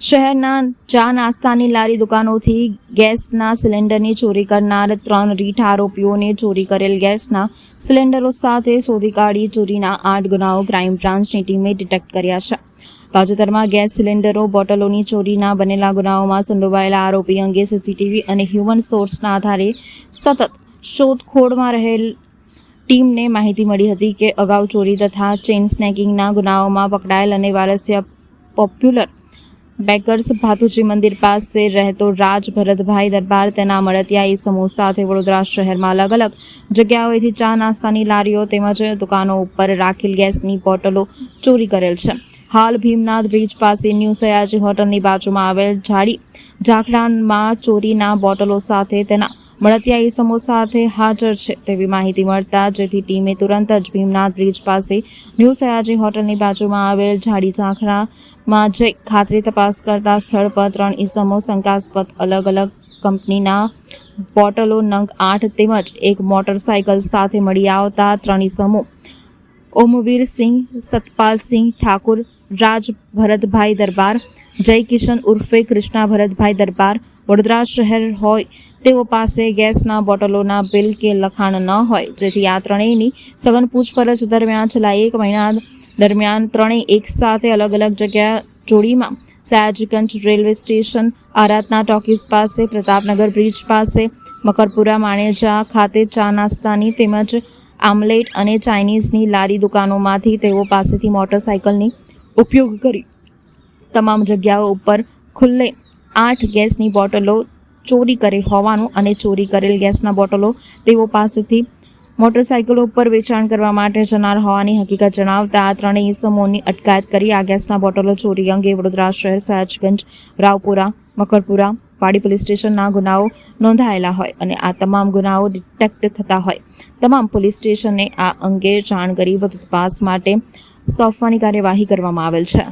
શહેરના ચા નાસ્તાની લારી દુકાનોથી ગેસના સિલિન્ડરની ચોરી કરનાર ત્રણ રીઠ આરોપીઓને ચોરી કરેલ ગેસના સિલિન્ડરો સાથે શોધી કાઢી ચોરીના આઠ ગુનાઓ ક્રાઇમ બ્રાન્ચની ટીમે ડિટેક્ટ કર્યા છે. તાજેતરમાં ગેસ સિલિન્ડરો, બોટલોની ચોરીના બનેલા ગુનાઓમાં સંડોવાયેલા આરોપી અંગે સીસીટીવી અને હ્યુમન સોર્સના આધારે સતત શોધખોળમાં રહેલ ટીમને માહિતી મળી હતી કે અગાઉ ચોરી તથા ચેઇન સ્નેકિંગના ગુનાઓમાં પકડાયેલ અને વારસિયા પોપ્યુલર બેકર્સ ભાતુજી મંદિર પાસે રહેતો રાજ ભરતભાઈ દરબાર તેના મળતિયા સમૂહ સાથે વડોદરા શહેરમાં અલગ અલગ જગ્યાઓએથી ચા નાસ્તાની લારીઓ તેમજ દુકાનો ઉપર રાખેલ ગેસની બોટલો ચોરી કરેલ છે. હાલ ભીમનાથ બ્રિજ પાસે ન્યૂ સયાજી હોટલની બાજુમાં આવેલ ઝાડી ઝાકડામાં ચોરીના બોટલો સાથે તેના મળતિયા સમૂહ સાથે હાજર છે. તેવી માહિતી મળતા જેથી ટીમે તુરંત જ ભીમનાથ બ્રિજ પાસે ન્યૂ સયાજી હોટલની બાજુમાં આવેલ ઝાડી ઝાંખરામાં જઈ ખાતરી તપાસ કરતા સ્થળ પર ત્રણ ઈસમો શંકાસ્પદ અલગ અલગ કંપનીના બોટલો નંગ આઠ તેમજ એક મોટરસાયકલ સાથે મળી આવતા ત્રણ ઈસમો ઓમવીર સિંહ સતપાલસિંહ ઠાકુર, રાજ ભરતભાઈ દરબાર જય કિશન ઉર્ફે કૃષ્ણા ભરતભાઈ દરબાર વડોદરા શહેર હોય, તેઓ પાસે ગેસના બોટલોના બિલ કે લખાણ ન હોય. જેથી આ ત્રણેયની સઘન પૂછપરછ દરમિયાન છેલ્લા એક મહિના દરમિયાન ત્રણેય એક સાથે અલગ અલગ જગ્યા જોડીમાં Sayajiganj railway station, Aradhana talkies પાસે, પ્રતાપનગર બ્રિજ પાસે, મકરપુરા માણેજા ખાતે ચા નાસ્તાની તેમજ આમલેટ અને ચાઇનીઝની લારી દુકાનોમાંથી તેઓ પાસેથી મોટરસાયકલની ઉપયોગ કરી. તમામ જગ્યાઓ ઉપર ખુલ્લે આઠ ગેસની બોટલો ચોરી કરેલ હોવાનું અને ચોરી કરેલ ગેસના બોટલો તેઓ પાસેથી મોટરસાયકલો ઉપર વેચાણ કરવા માટે જનાર હોવાની હકીકત જણાવતા આ ત્રણેય ઇસમોની અટકાયત કરી આ ગેસના બોટલો ચોરી અંગે વડોદરા શહેર સયાજગંજ, રાવપુરા, મકરપુરા, પાડી પોલીસ સ્ટેશનના ગુનાઓ નોંધાયેલા હોય અને આ તમામ ગુનાઓ ડિટેક્ટ થતા હોય. તમામ પોલીસ સ્ટેશને આ અંગે જાણ કરી વધુ તપાસ માટે સોંપવાની કાર્યવાહી કરવામાં આવેલ છે.